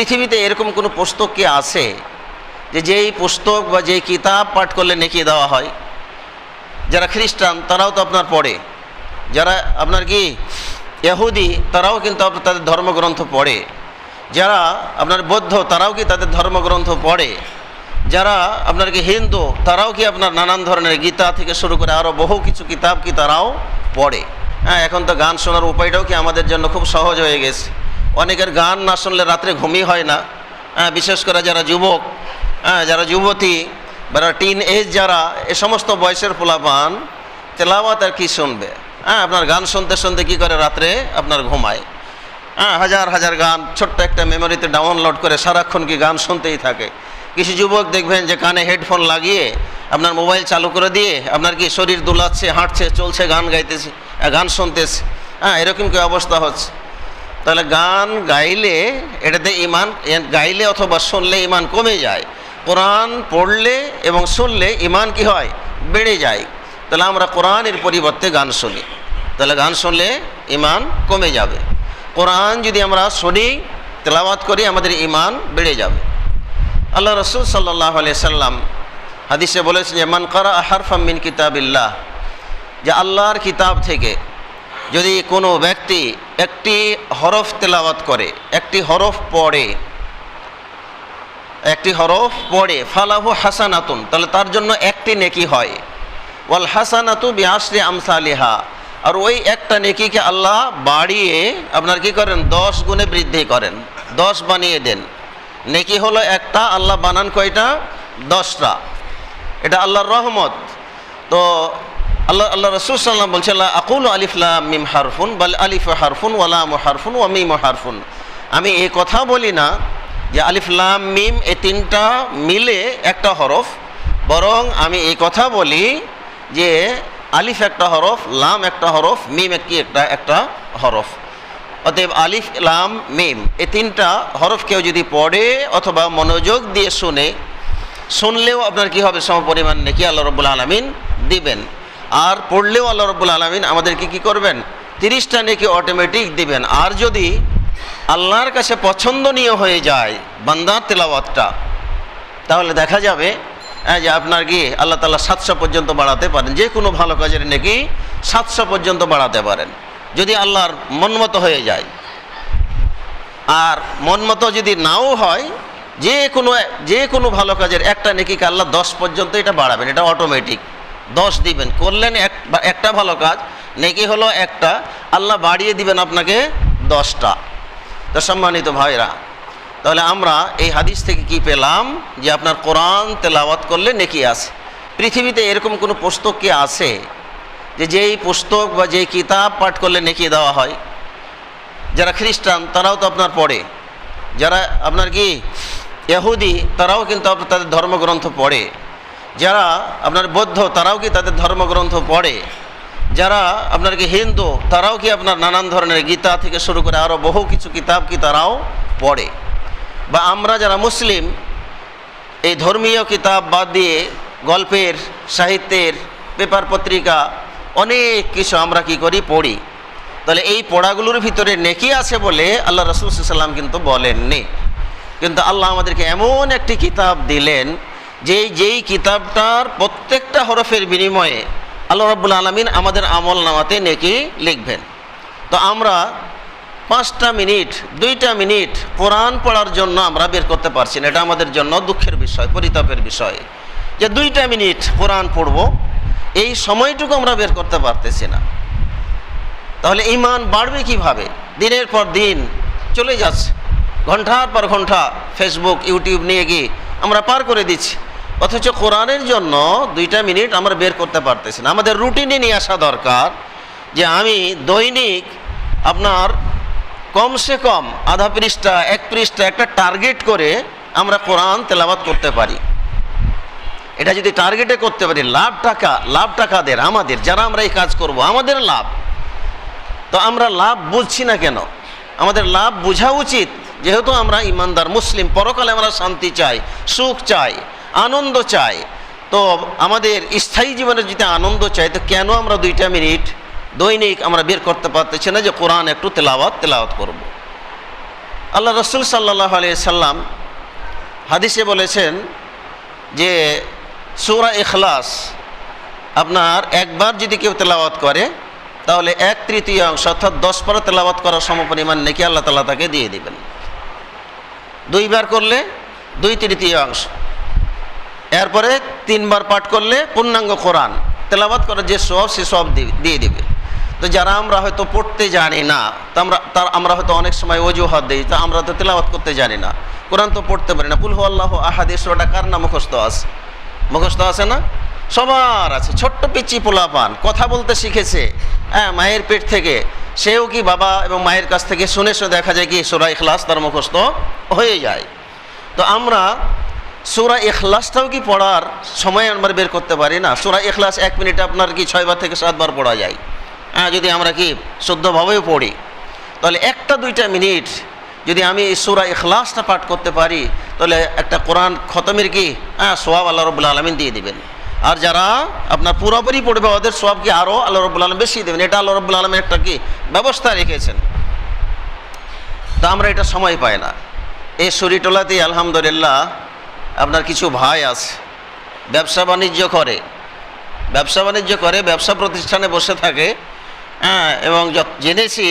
পৃথিবীতে এরকম কোনো পুস্তক কি আছে যে যেই পুস্তক বা যেই কিতাব পাঠ করলে নেকি দেওয়া হয়? যারা খ্রিস্টান, তারাও তো আপনার পড়ে। যারা আপনার কি, ইহুদি, তারাও কিন্তু তাদের ধর্মগ্রন্থ পড়ে। যারা আপনার বৌদ্ধ, তারাও কি তাদের ধর্মগ্রন্থ পড়ে। যারা আপনার কি হিন্দু, তারাও কি আপনার নানান ধরনের গীতা থেকে শুরু করে আরও বহু কিছু কিতাব কি তারাও পড়ে। হ্যাঁ এখন তো গান শোনার উপায়টাও কি আমাদের জন্য খুব সহজ হয়ে গেছে। অনেকের গান না শুনলে রাত্রে ঘুমই হয় না। হ্যাঁ বিশেষ করে যারা যুবক হ্যাঁ যারা যুবতী বা টিন এজ যারা, এ সমস্ত বয়সের পোলাপান তেলাওয়াত আর কি শুনবে। হ্যাঁ আপনার গান শুনতে শুনতে কী করে রাত্রে আপনার ঘুমায়? হ্যাঁ হাজার হাজার গান, ছোট্ট একটা মেমোরিতে ডাউনলোড করে সারাক্ষণ কি গান শুনতেই থাকে। কিছু যুবক দেখবেন যে কানে হেডফোন লাগিয়ে আপনার মোবাইল চালু করে দিয়ে আপনার কি শরীর দুলাচ্ছে, হাঁটছে, চলছে, গান গাইতেছে, গান শুনতেছে। হ্যাঁ এরকম কি অবস্থা হচ্ছে? তাহলে গান গাইলে এটাতে ইমান গাইলে অথবা শুনলে ইমান কমে যায়। কোরআন পড়লে এবং শুনলে ইমান কি হয়? বেড়ে যায়। তাহলে আমরা কোরআনের পরিবর্তে গান শুনি। তাহলে গান শুনলে ইমান কমে যাবে। কোরআন যদি আমরা শুনি, তেলাওয়াত করি, আমাদের ইমান বেড়ে যাবে। আল্লাহ রসুল সাল্লাহ সাল্লাম হাদিসে বলেছেন যে, মান করা হারফাম মিন কিতাবিল্লাহ? যে আল্লাহর কিতাব থেকে যদি কোনো ব্যক্তি একটি হরফ তেলাওয়াত করে, একটি হরফ পড়ে, একটি হরফ পড়ে, ফালাহু হাসানাতুন, তাহলে তার জন্য একটি নেকি হয়। ওয়াল হাসানাতু বিআশরি আমসালিহা, আর ওই একটা নেকিকে আল্লাহ বাড়িয়ে আপনার কি করেন? দশ গুণে বৃদ্ধি করেন, দশ বানিয়ে দেন। নেকি হলো একটা, আল্লাহ বানান কয়টা? দশটা। এটা আল্লাহর রহমত। তো আল্লাহ আল্লাহ রসুল সাল্লাম বলছে আল্লাহ আকুল আলিফলাম মিম হারফুন, বাল আলিফ হারফুন ওয়ালাম হারফুন ওয়া মিম হারফুন। আমি এই কথা বলি না যে আলিফলাম মিম এ তিনটা মিলে একটা হরফ, বরং আমি এই কথা বলি যে আলিফ একটা হরফ, লাম একটা হরফ, মিম একটি একটা একটা হরফ। অতএব আলিফ, লাম, মিম এ তিনটা হরফ কেউ যদি পড়ে অথবা মনোযোগ দিয়ে শুনে, শুনলেও আপনার কি হবে? সমপরিমাণ নাকি আল্লাহ রব্বুল আলমিন দিবেন। আর পড়লেও আল্লাহ রব্বুল আলমিন আমাদেরকে কি করবেন? তিরিশটা নাকি অটোমেটিক দিবেন। আর যদি আল্লাহর কাছে পছন্দনীয় হয়ে যায় বান্দার তেলাওয়াতটা, তাহলে দেখা যাবে যে আপনার কি আল্লাহ তালা সাতশো পর্যন্ত বাড়াতে পারেন। যে কোনো ভালো কাজের নাকি সাতশো পর্যন্ত বাড়াতে পারেন। যদি আল্লাহর মনমতো হয়ে যায়। আর মন মতো যদি নাও হয়, যে কোনো যে কোনো ভালো কাজের একটা নেকিকে আল্লাহ দশ পর্যন্ত এটা বাড়াবেন। এটা অটোমেটিক দশ দিবেন। করলেন এক একটা ভালো কাজ, নেকি হলো একটা, আল্লাহ বাড়িয়ে দিবেন আপনাকে দশটা। তো সম্মানিত ভাইরা তাহলে আমরা এই হাদিস থেকে কি পেলাম যে আপনার কোরআন তেলাওয়াত করলে নেকি আছে? পৃথিবীতে এরকম কোনো পুস্তক কি আছে যে যেই পুস্তক বা যেই কিতাব পাঠ করলে নেকি দেওয়া হয়? যারা খ্রিস্টান, তারাও তো আপনার পড়ে। যারা আপনার কি এহুদি তারাও কিন্তু তাদের ধর্মগ্রন্থ পড়ে। যারা আপনার বৌদ্ধ, তারাও কি তাদের ধর্মগ্রন্থ পড়ে? যারা আপনার কি হিন্দু, তারাও কি আপনার নানান ধরনের গীতা থেকে শুরু করে আরও বহু কিছু কিতাব কি তারাও পড়ে? বা আমরা যারা মুসলিম, এই ধর্মীয় কিতাব বাদ দিয়ে গল্পের, সাহিত্যের, পেপার পত্রিকা, অনেক কিছু আমরা কি করি, পড়ি। তাহলে এই পড়াগুলোর ভিতরে নেকি আছে বলে আল্লাহ রসুল সাল্লাম কিন্তু বলেননি। কিন্তু আল্লাহ আমাদেরকে এমন একটি কিতাব দিলেন যে যেই কিতাবটার প্রত্যেকটা হরফের বিনিময়ে আল্লাহ রাব্বুল আলমিন আমাদের আমল নামাতে নেকি লিখবেন। তো আমরা পাঁচটা মিনিট, দুইটা মিনিট কোরআন পড়ার জন্য আমরা বের করতে পারছি না। এটা আমাদের জন্য দুঃখের বিষয়, পরিতাপের বিষয়। যে দুইটা মিনিট কোরআন পড়ব, এই সময়টুকু আমরা বের করতে পারতেছি না। তাহলে ইমান বাড়বে কীভাবে? দিনের পর দিন চলে যাচ্ছে। ঘণ্টার পর ঘণ্টা ফেসবুক ইউটিউব নিয়ে গিয়ে আমরা পার করে দিচ্ছি। অথচ কোরআনের জন্য দুইটা মিনিট আমরা বের করতে পারতেছি না। আমাদের রুটিনে নিয়ে আসা দরকার যে আমি দৈনিক আপনার কমসে কম আধা পৃষ্ঠা, এক পৃষ্ঠা একটা টার্গেট করে আমরা কোরআন তেলাবাত করতে পারি। এটা যদি টার্গেটে করতে পারি, লাভ টাকা, লাভ টাকাদের, আমাদের, যারা আমরা এই কাজ করব, আমাদের লাভ। তো আমরা লাভ বুঝছি না কেন? আমাদের লাভ বোঝা উচিত, যেহেতু আমরা ইমানদার, মুসলিম, পরকালে আমরা শান্তি চাই, সুখ চাই। আনন্দ চাই। তো আমাদের স্থায়ী জীবনে যদি আনন্দ চাই, তো কেন আমরা দুইটা মিনিট দৈনিক আমরা বের করতে পারতেছি না যে কোরআন একটু তেলাওয়াত তেলাওয়াত করব। আল্লাহ রসুল সাল্লাহ আলিয়া সাল্লাম হাদিসে বলেছেন যে সূরা এখলাস আপনার একবার যদি কেউ তেলাওয়াত করে, তাহলে এক তৃতীয়াংশ অর্থাৎ দশ পারা তেলাওয়াত করার সমপরিমাণ নাকি আল্লাহ তালা তাকে দিয়ে দিবেন। দুইবার করলে দুই তৃতীয়াংশ। এরপরে তিনবার পাঠ করলে পূর্ণাঙ্গ কোরআন। তেলাওয়াত করার যে সব, সে সব দিয়ে দেবে। তো যারা আমরা হয়তো পড়তে জানি না, তা আমরা তার আমরা হয়তো অনেক সময় অজুহাত দিই, তা আমরা তো তেলাওয়াত করতে জানি না। কোরআন তো পড়তে পারি না। কুলহু আল্লাহ আহাদিস কার না মুখস্থ আছে? মুখস্থ আছে না? সবার আছে। ছোট্ট পিচি পোলাপান, কথা বলতে শিখেছে। হ্যাঁ মায়ের পেট থেকে। সেও কি বাবা এবং মায়ের কাছ থেকে শুনে শুনে দেখা যায় কি সোরা ইখলাস তার মুখস্থ হয়ে যায়। তো আমরা সুরা ইখলাসটাও কি পড়ার সময় আমরা বের করতে পারি? না, সুরা এখলাস এক মিনিটে আপনার কি ছয়বার থেকে সাতবার পড়া যায়? হ্যাঁ যদি আমরা কি শুদ্ধভাবেও পড়ি, তাহলে একটা দুইটা মিনিট যদি আমি সুরা ইখলাসটা পাঠ করতে পারি, তাহলে একটা কোরআন খতমের কি? হ্যাঁ সোয়াব আল্লাহ রবুল্লা আলমিন দিয়ে দিবেন। আর যারা আপনার পুরোপুরি পড়বে, ওদের সব কি আরও আল্লাহ রবুল্লা আলম বেশি দেবেন? এটা আল্লাহ রবুল্লা আলমের একটা কি ব্যবস্থা রেখেছেন। তো আমরা এটা সময় পাই না। এই শরীরটোলাতেই আলহামদুলিল্লাহ আপনার কিছু ভাই আছে, ব্যবসা বাণিজ্য করে। ব্যবসা বাণিজ্য করে, ব্যবসা প্রতিষ্ঠানে বসে থাকে হ্যাঁ এবং জেনেছি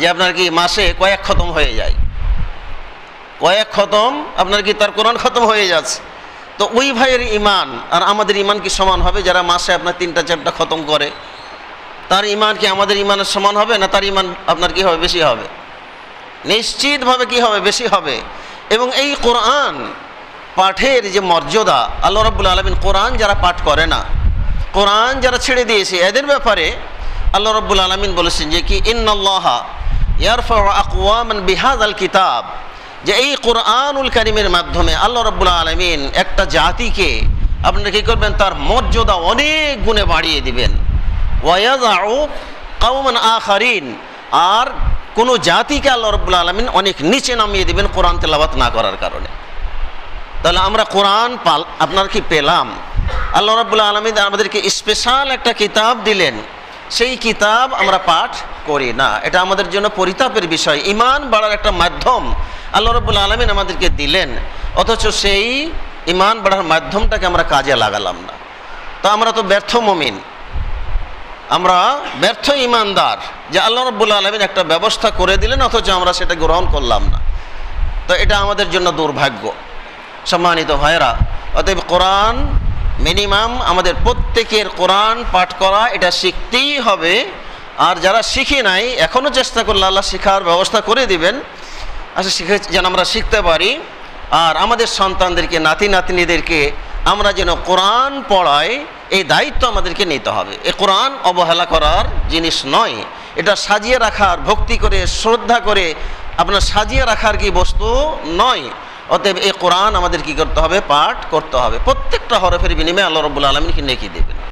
যে আপনার কি মাসে কয়েক খতম হয়ে যায়। কয়েক খতম, আপনার কি তার কোরআন খতম হয়ে যাচ্ছে? তো ওই ভাইয়ের ইমান, আর আমাদের ইমান কি সমান হবে যারা মাসে আপনার তিনটা চারটা খতম করে? তার ইমান কি আমাদের ইমানের সমান হবে না তার ইমান আপনার কি হবে, বেশি হবে? নিশ্চিতভাবে কি হবে, বেশি হবে। এবং এই কোরআন পাঠের যে মর্যাদা, আল্লাহ রাব্বুল আলমিন কোরআন যারা পাঠ করে না, কোরআন যারা ছেড়ে দিয়েছে, এদের ব্যাপারে আল্লাহ রাব্বুল আলমিন বলেছেন যে কি ইন্নআল্লাহা ইয়ারফা আকওয়ামান বিহাদ আল কিতাব যে এই কোরআনুল কারিমের মাধ্যমে আল্লাহ রাব্বুল আলমিন একটা জাতিকে আপনারা কী করবেন, তার মর্যাদা অনেক গুণে বাড়িয়ে দিবেন। ওয়াজাউ কাউমান আখারিন আর কোনো জাতিকে আল্লাহ রব্বুল আলমিন অনেক নিচে নামিয়ে দিবেন কোরআন তেলাবাত না করার কারণে। তাহলে আমরা কোরআন পাল, আপনার কি পেলাম? আল্লাহ রব্বুল আলমিন আমাদেরকে স্পেশাল একটা কিতাব দিলেন। সেই কিতাব আমরা পাঠ করি না। এটা আমাদের জন্য পরিতাপের বিষয়। ইমান বাড়ার একটা মাধ্যম আল্লাহ রব্বুল আলমিন আমাদেরকে দিলেন। অথচ সেই ইমান বাড়ার মাধ্যমটাকে আমরা কাজে লাগালাম না। তো আমরা তো ব্যর্থ মমিন। আমরা ব্যর্থ ইমানদার যে আল্লাহ রব্বুল আলমিন একটা ব্যবস্থা করে দিলেন, অথচ আমরা সেটা গ্রহণ করলাম না। তো এটা আমাদের জন্য দুর্ভাগ্য। সম্মানিত ভাইরা অতএব কোরআন মিনিমাম আমাদের প্রত্যেকের কোরআন পাঠ করা, এটা শিখতেই হবে। আর যারা শিখি নাই এখনও চেষ্টা করলে আল্লাহ শেখার ব্যবস্থা করে দিবেন। আচ্ছা শিখে যেন আমরা শিখতে পারি। আর আমাদের সন্তানদেরকে, নাতি নাতনিদেরকে আমরা যেন কোরআন পড়াই এই দায়িত্ব আমাদেরকে নিতে হবে। এ কোরআন অবহেলা করার জিনিস নয়। এটা সাজিয়ে রাখার, ভক্তি করে, শ্রদ্ধা করে আপনার সাজিয়ে রাখার কি বস্তু নয়। অতএব এই কোরআন আমাদের কি করতে হবে? পাঠ করতে হবে। প্রত্যেকটা হরফের বিনিময়ে আল্লাহ রব্বুল আলমিনকে নেকি দেবেন।